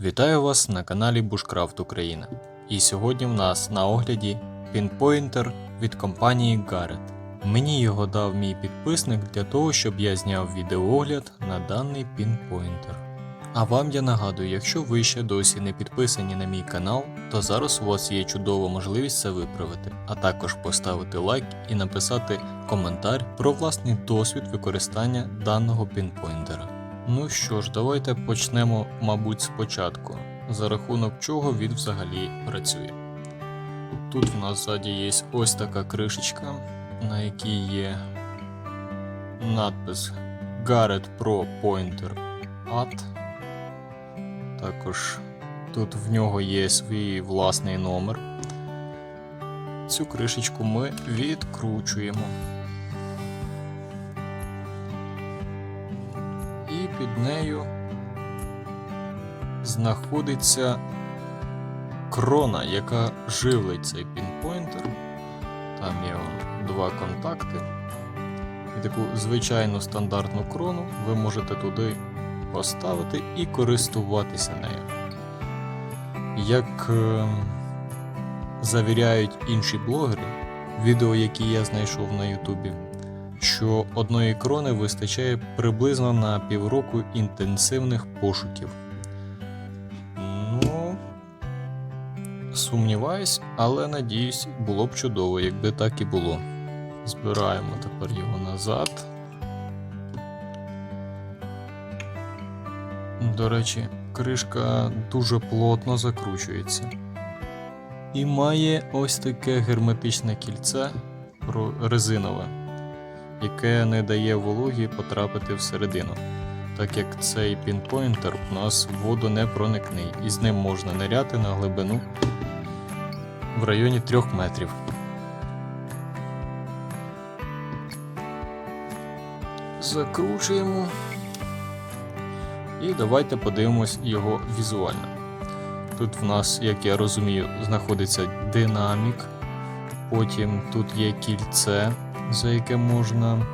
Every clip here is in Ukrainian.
Вітаю вас на каналі Bushcraft Україна. І сьогодні в нас на огляді пінпойнтер від компанії Garrett. Мені його дав мій підписник для того, щоб я зняв відеоогляд на даний пінпойнтер. А вам я нагадую, якщо ви ще досі не підписані на мій канал, то зараз у вас є чудова можливість це виправити, а також поставити лайк і написати коментар про власний досвід використання даного пінпойнтера. Ну що ж, давайте почнемо, мабуть, спочатку, за рахунок чого він взагалі працює. Тут в нас ззаді є ось така кришечка, на якій є надпис Garrett Pro Pointer AT. Також тут в нього є свій власний номер. Цю кришечку ми відкручуємо. Під нею знаходиться крона, яка живлить цей пінпойнтер. Там є он два контакти. І таку звичайну стандартну крону ви можете туди поставити і користуватися нею. Як е, завіряють інші блогери, відео, які я знайшов на Ютубі, що одної крони вистачає приблизно на півроку інтенсивних пошуків. Ну, сумніваюсь, але надіюсь, було б чудово, якби так і було. Збираємо тепер його назад. До речі, кришка дуже плотно закручується. І має ось таке герметичне кільце резинове, яке не дає вологі потрапити всередину, так як цей пінпойнтер у нас водонепроникний, і з ним можна ниряти на глибину в районі 3 метрів. Закручуємо. І давайте подивимось його візуально. Тут в нас, як я розумію, знаходиться динамік. Потім тут є кільце, за яке можна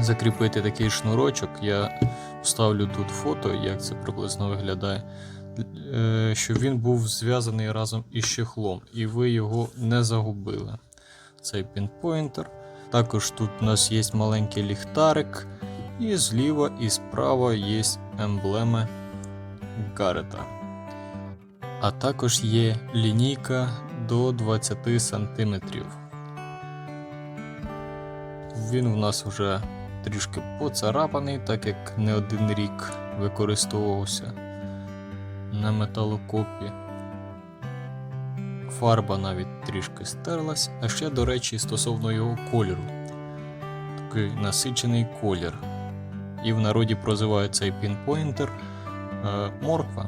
закріпити такий шнурочок. Я вставлю тут фото, як це приблизно виглядає. Е, Щоб він був зв'язаний разом із чехлом, і ви його не загубили. Цей пінпойнтер. Також тут у нас є маленький ліхтарик. І зліва і справа є емблеми Гарета. А також є лінійка до 20 см. Він в нас вже трішки поцарапаний, так як не один рік використовувався на металокопі. Фарба навіть трішки стерлась, а ще, до речі, стосовно його кольору. Такий насичений колір і в народі прозивають цей пінпойнтер е, морква,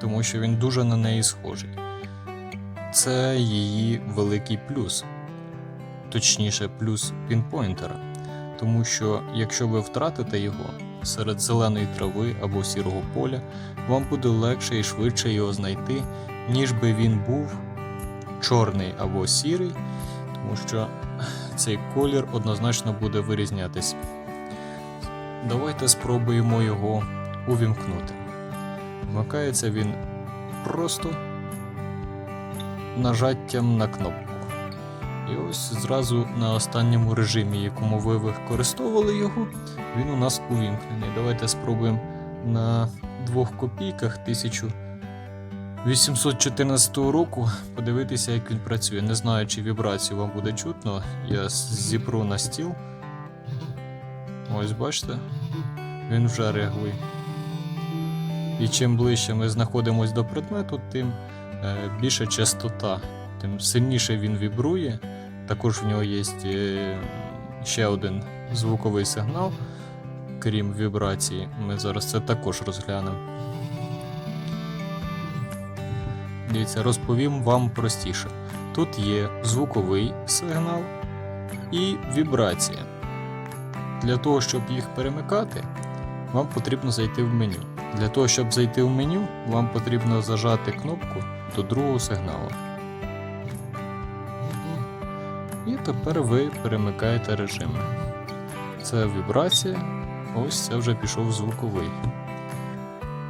тому що він дуже на неї схожий. Це її великий плюс, точніше, плюс пінпойнтера. Тому що якщо ви втратите його серед зеленої трави або сірого поля, вам буде легше і швидше його знайти, ніж би він був чорний або сірий, тому що цей колір однозначно буде вирізнятись. Давайте спробуємо його увімкнути. Вмикається він просто нажаттям на кнопку. І ось зразу на останньому режимі, якому ви використовували його, він у нас увімкнений. Давайте спробуємо на двох копійках 1814 року подивитися, як він працює. Не знаю, чи вібрацію вам буде чутно. Я зіпру на стіл. Ось бачите, він вже реагує. І чим ближче ми знаходимося до предмету, тим е, більша частота, тим сильніше він вібрує. Також в нього є е, ще один звуковий сигнал, крім вібрації. Ми зараз це також розглянемо. Дивіться, розповім вам простіше. Тут є звуковий сигнал і вібрація. Для того, щоб їх перемикати, вам потрібно зайти в меню. Для того, щоб зайти в меню, вам потрібно зажати кнопку до другого сигналу. І тепер ви перемикаєте режими. Це вібрація, ось це вже пішов звуковий.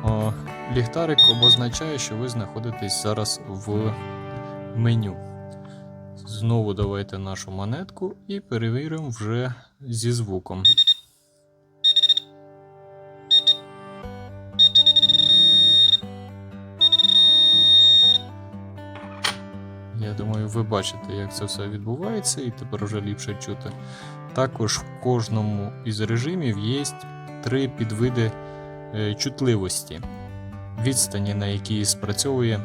О, ліхтарик обозначає, що ви знаходитесь зараз в меню. Знову давайте нашу монетку і перевіримо вже зі звуком. Я думаю, ви бачите, як це все відбувається, і тепер вже ліпше чути. Також в кожному із режимів є три підвиди е, чутливості, відстані, на якій спрацьовує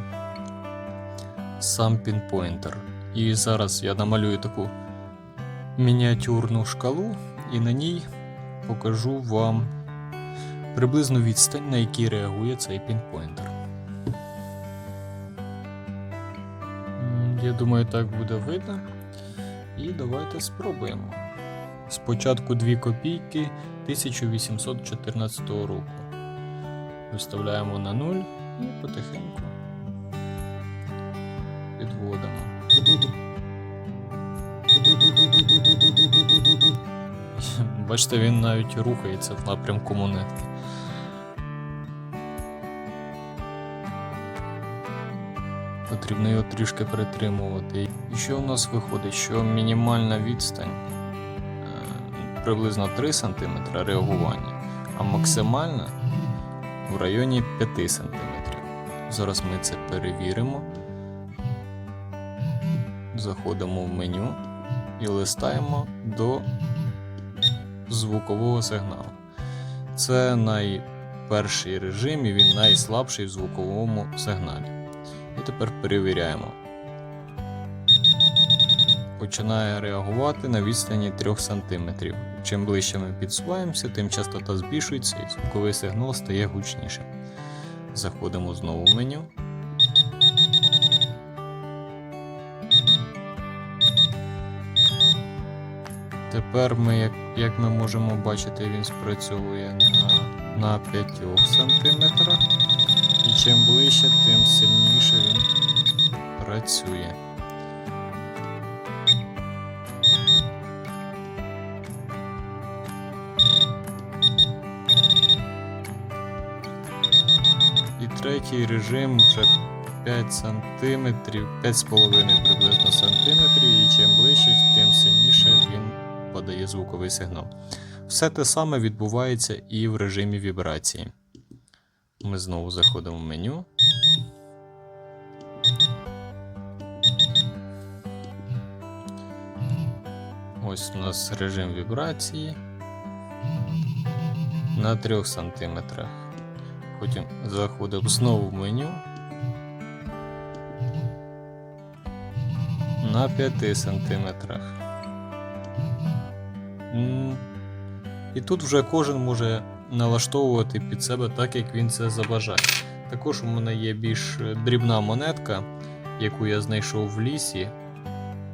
сам пінпойнтер. І зараз я намалюю таку мініатюрну шкалу, і на ній покажу вам приблизну відстань, на якій реагує цей пінпойнтер. Я думаю, так буде видно. І давайте спробуємо. Спочатку 2 копійки 1814 року. Виставляємо на 0 і потихеньку підводимо. Бачите, він навіть рухається в напрямку монетки. Потрібно його трішки притримувати. І що у нас виходить? Що мінімальна відстань е, приблизно 3 см реагування, а максимальна в районі 5 см. Зараз ми це перевіримо. Заходимо в меню і листаємо до звукового сигналу. Це найперший режим і він найслабший в звуковому сигналі. Тепер перевіряємо. Починає реагувати на відстані 3 см. Чим ближче ми підсуваємося, тим частота збільшується і звуковий сигнал стає гучнішим. Заходимо знову в меню. Тепер ми, як, як ми можемо бачити, він спрацьовує на, на 5 см. І чим ближче, працює. І третій режим вже 5 см, 5,5 приблизно сантиметрів, і чим ближче, тим сильніше він подає звуковий сигнал. Все те саме відбувається і в режимі вібрації. Ми знову заходимо в меню. Ось у нас режим вібрації на 3 см. Потім заходимо знову в меню. На 5 сантиметрах. І тут вже кожен може налаштовувати під себе так, як він це забажає. Також у мене є більш дрібна монетка, яку я знайшов в лісі.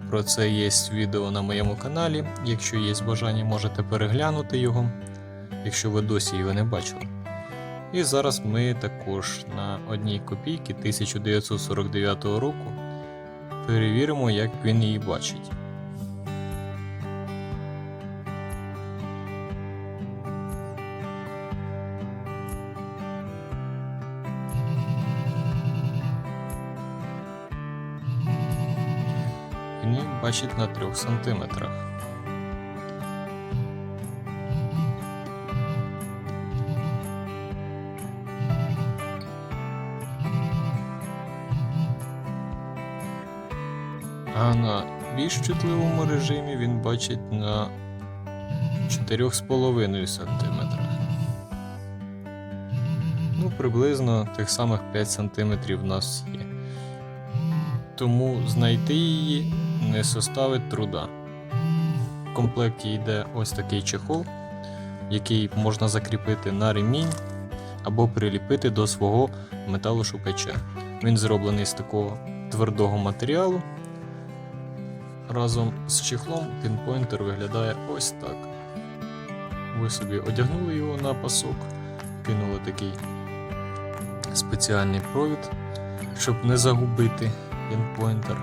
Про це є відео на моєму каналі. Якщо є бажання, можете переглянути його, якщо ви досі його не бачили. І зараз ми також на одній копійки 1949 року перевіримо, як він її бачить. Він її бачить на 3 сантиметрах. А на більш чутливому режимі він бачить на 4,5 см. Ну, приблизно тих самих 5 см в нас є. Тому знайти її не составить труда. В комплекті йде ось такий чехол, який можна закріпити на ремінь або приліпити до свого металошукача. Він зроблений з такого твердого матеріалу. Разом з чехлом пінпойнтер виглядає ось так. Ви собі одягнули його на пасок, кинули такий спеціальний провід, щоб не загубити пінпойнтер,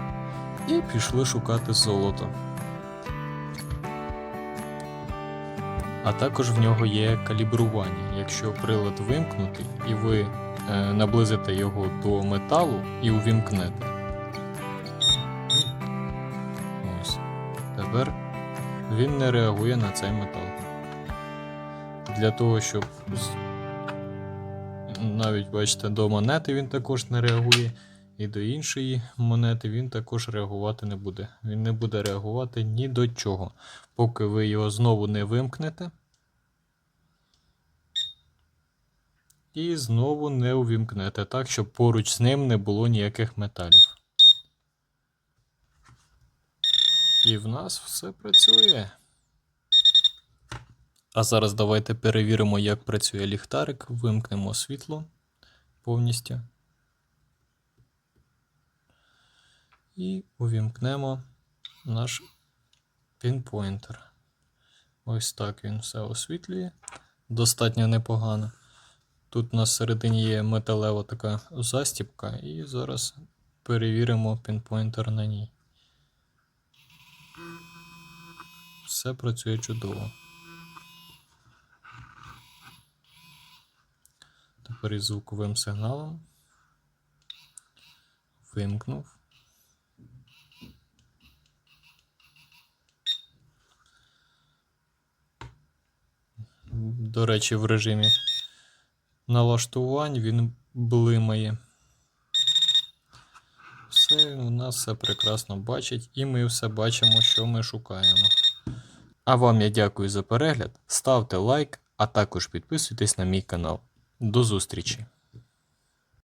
і пішли шукати золото. А також в нього є калібрування. Якщо прилад вимкнутий і ви е, наблизите його до металу і увімкнете. Ось. Тепер він не реагує на цей метал. Для того, щоб навіть бачите, до монети він також не реагує, і до іншої монети він також реагувати не буде. Він не буде реагувати ні до чого, поки ви його знову не вимкнете. І знову не увімкнете так, щоб поруч з ним не було ніяких металів. І в нас все працює. А зараз давайте перевіримо, як працює ліхтарик. Вимкнемо світло повністю. І увімкнемо наш пінпойнтер. Ось так він все освітлює. Достатньо непогано. Тут на середині є металева така застіпка, і зараз перевіримо пінпойнтер на ній. Все працює чудово. Тепер із звуковим сигналом. Вимкнув. До речі, в режимі налаштувань він блимає. Все, у нас все прекрасно бачить, і ми все бачимо, що ми шукаємо. А вам я дякую за перегляд. Ставте лайк, а також підписуйтесь на мій канал. До зустрічі!